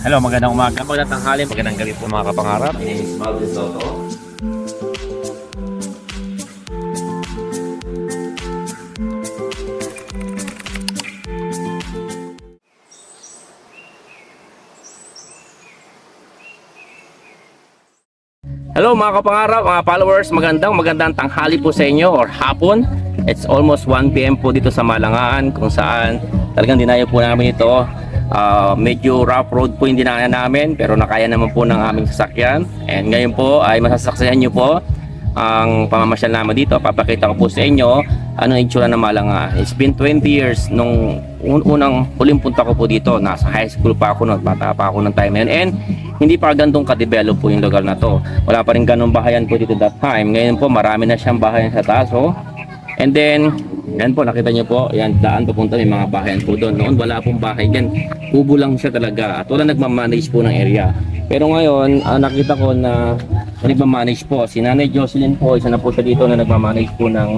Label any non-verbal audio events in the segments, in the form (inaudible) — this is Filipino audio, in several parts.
Hello, magandang umaga, magandang tanghali, magandang gabi po mga kapangarap. My name is Malvin Soto. Hello mga kapangarap, mga followers, magandang magandang tanghali po sa inyo or hapon. It's almost 1 p.m. po dito sa Malangaan kung saan talagang dinayo po namin ito. Ah, medyo rough road po yung dinaanan namin pero nakaya naman po ng aming sasakyan. And ngayon po ay masasaksihan nyo po ang pamamasyal namin dito. Papakita ko po sa inyo ano itsura ng Malangaan. It's been 20 years nung un- unang huling punta ko po dito. Nasa high school pa ako noon, bata pa ako ng time na yun. And hindi pa gandong ka-develop po yung lugar na to. Wala pa rin ganong bahayan po dito that time. Ngayon po marami na siyang bahayan sa taas. Oh. And then, yan po, nakita niyo po, yan, daan papunta, may mga bahayan po doon. Noon, wala pong bahay dyan. Kubo lang siya talaga. At wala nagmamanage po ng area. Pero ngayon, ah, nakita ko na nagmamanage po. Si Nanay Jocelyn po, isa na po siya dito na nagmamanage po ng,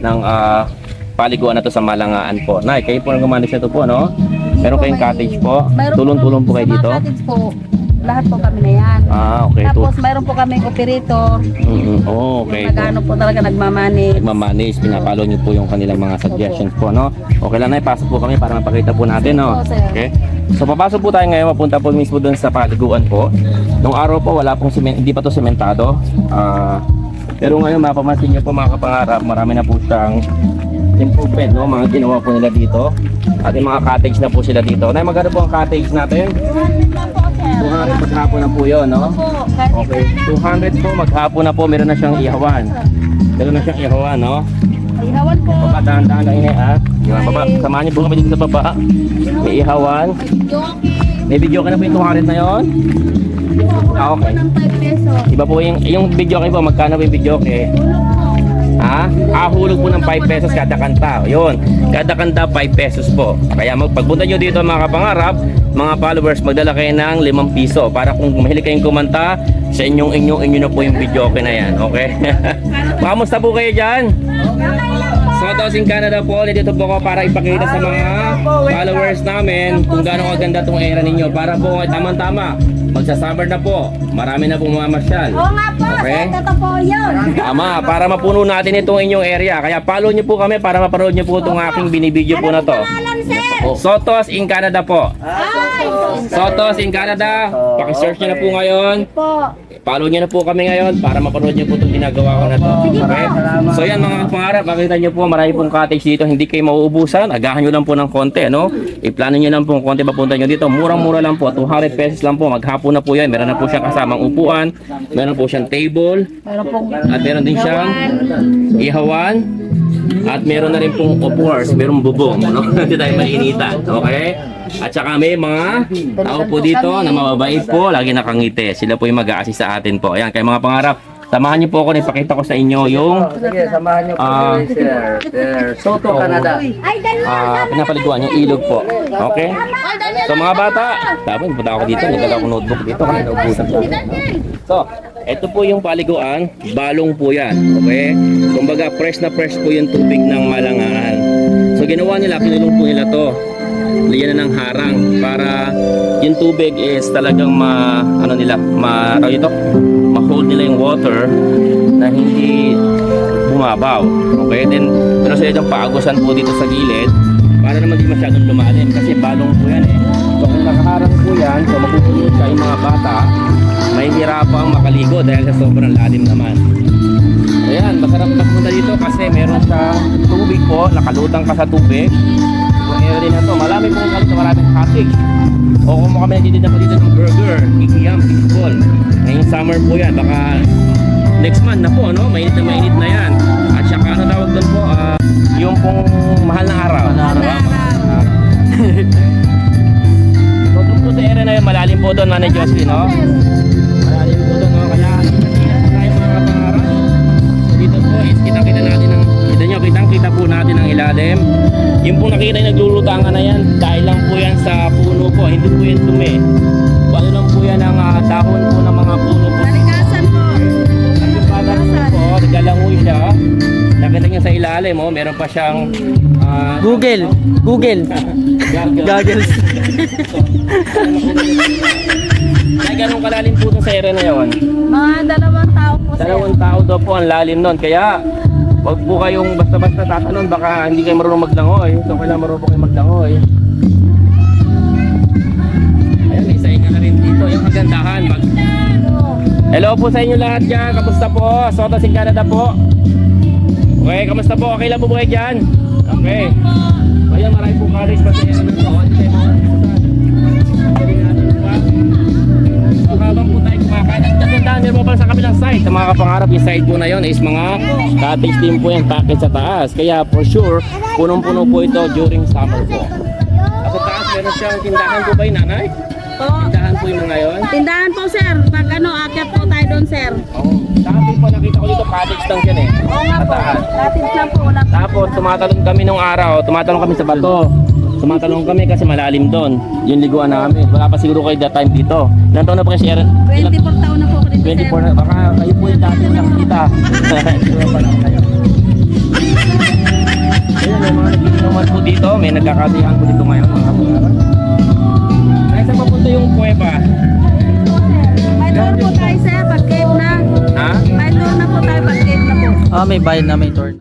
ng ah, paliguan na to sa Malangaan po. Nay, kayo po nagmamanage na to po, no? Meron kayong cottage po. Tulong-tulong po kayo dito. cottage po, lahat po kami na yan. Ah, okay. Tapos mayroon po kami operator, Mm-mm. Oh, okay. yung nag-ano po talaga nagmamanage. Nagmamanage, pinapalo niyo po yung kanilang mga suggestions po, no? Okay lang na, ipasok po kami para mapakita po natin, no? Okay? So, papasok po tayo ngayon, mapunta po mismo doon sa paliguan po. Nung araw po, wala pong simen, hindi pa to sementado. Ah, pero ngayon, mapamansin niyo po mga kapangarap, marami na po siyang improvement, no? Mga ginawa po nila dito. At yung mga cottage na po sila dito. Na magkano po ang cottage natin? 200 maghapon na po yun, no? Opo, Okay, 200 po maghapon na po, meron na siyang ihawan. Meron na siyang ihawan, no? ihawan po. Baba, dahan-dahan lang ini, ha? Yung baba, samahan niyo po kami dito sa baba. May ihawan. May video ka na po yung 200 na yon? Ah, okay. Ng 5 peso. Iba po yung, yung video kayo po, magkano po yung video kayo? Ha? Ah, hulog po ng 5 pesos kada kanta. Yun. Kada kanta 5 pesos po. Kaya mag pagpunta nyo dito mga kapangarap, mga followers, magdala kayo ng 5 piso para kung mahilig kayong kumanta, sa inyong inyong inyo na po yung video okay na yan. Okay? (laughs) Kamusta po kayo dyan? So, ito in Canada po, dito po ako para ipakita sa mga followers namin kung gaano kaganda itong era ninyo. Para po, tamang-tama, magsa-summer na po. Marami na pong mamasyal. Oo nga po, Okay. totoo po yun. Tama, para mapuno natin itong inyong area. Kaya follow nyo po kami para mapanood nyo po itong aking binibideo po na to. Sotos in Canada po. Ay, Sotos in Canada. Pakisearch nyo na po ngayon. po. Follow nyo na po kami ngayon para mapanood nyo po itong ginagawa ko na to. Okay? So yan mga pangarap, makita nyo po marami pong cottage dito. Hindi kayo mauubusan. Agahan nyo lang po ng konti. No? Iplano nyo lang po ng konti papunta nyo dito. Murang-mura lang po. 200 pesos lang po. Maghapon na po yan. Meron na po siyang kasamang upuan. Meron po siyang table. At meron din siyang ihawan. At meron na rin pong of course, merong bubong, no? (laughs) Hindi tayo mainitan, okay? At saka may mga tao po dito na mababait po, lagi nakangiti. Sila po yung mag-a-assist sa atin po. Ayan, kayo mga pangarap. Samahan niyo po ako na ipakita ko sa inyo yung Sige, samahan niyo po Ah. si Sir. Sir Soto, Canada. Ay, dalawa. ah, pinapaliguan, yung ilog po. Okay? So mga bata, tapos punta ako dito, nagdala ko notebook dito kasi naubusan ko. So, ito po yung paliguan, balong po yan, okay? Kumbaga, fresh na fresh po yung tubig ng malangaan. So, ginawa nila, kinulong po nila to. Na ng harang para yung tubig is talagang ma, ano nila, ma, ito? Ma-hold nila yung water na hindi bumabaw. Okay, then pero sila itong paagusan po dito sa gilid para naman di masyadong lumalim kasi balong po yan eh. So kung nakaharang po yan, so siya yung mga bata, may hirapang makaligo dahil sa sobrang lalim naman. Ayan, masarap magpunta dito kasi meron sa tubig po, nakalutang ka sa tubig. Area na to, marami pong kalito, maraming cottage. O kung kami nagtitinda pa dito ng burger, kikiyam, fishball. Ngayong summer po yan, baka next month na po, no? Mainit na mainit na yan. At saka ano tawag doon po, ah, yung pong mahal na araw. Mahal na araw. (laughs) so doon po sa area na yun, malalim po doon, Nanay Jocelyn, no? Malalim po doon, no? Kaya tayo mga kapangarap. So dito po is kitang-kita natin ang, kita nyo, kitang-kita po natin ang ilalim. Yung po nakita yung naglulutangan na yan, dahil lang po yan sa puno po, hindi po yan dumi. Ano lang po yan ang ah, dahon po ng mga puno po. Kalikasan po. Bata po po, naglalangoy siya. Nakita niya sa ilalim, oh, meron pa siyang ah, Google. Google. Gargle. Goggles. (laughs) Ay, ganun kalalim po itong sa area na yun. Mga dalawang tao po, sir. Dalawang tao daw po ang lalim nun. Kaya, wag po kayong basta-basta tatanong. Baka hindi kayo marunong maglangoy. So, kailangan marunong po kayo maglangoy. Ayun, isa inga na rin dito. Yung kagandahan. Mag... Hello po sa inyo lahat dyan. Kamusta po? Soto si Canada po. Okay, kamusta po? Okay lang po kayo dyan? Okay. Ayun, marami po college pa sa inyo. Hindi kayo mga habang po tayo meron po pala sa kabilang side. Ang mga kapangarap, yung side po na yon is mga cottage din po yung package sa taas. Kaya for sure, punong-puno po ito during summer po. Sa taas, meron siyang tindahan po ba yung nanay? Po. Tindahan po yung mga yon. Tindahan po, sir. Pag ano, akyat po tayo doon, sir. Oo. Dati po nakita ko dito cottage lang yan eh. Oo nga po. Dati lang po. Tapos tumatalon kami nung araw, tumatalon kami sa bato. Tumatalon kami kasi malalim doon. Yung liguan namin. Wala pa siguro kayo that time dito. Ilan taon na pa kayo Sharon? Ilan- 24 taon na po ako dito, sir. 24 na, baka kayo po yung dati na nakikita. (laughs) Pa. Ayun, may mga nagiginuman po dito. May nagkakasihan po dito ngayon, mga kapangarap. Ay, saan papunta yung kuweba? May tour po tayo, sir. Pag cave na. Ha? May tour na po tayo pag cave na po. Ah, may bayad na may turn.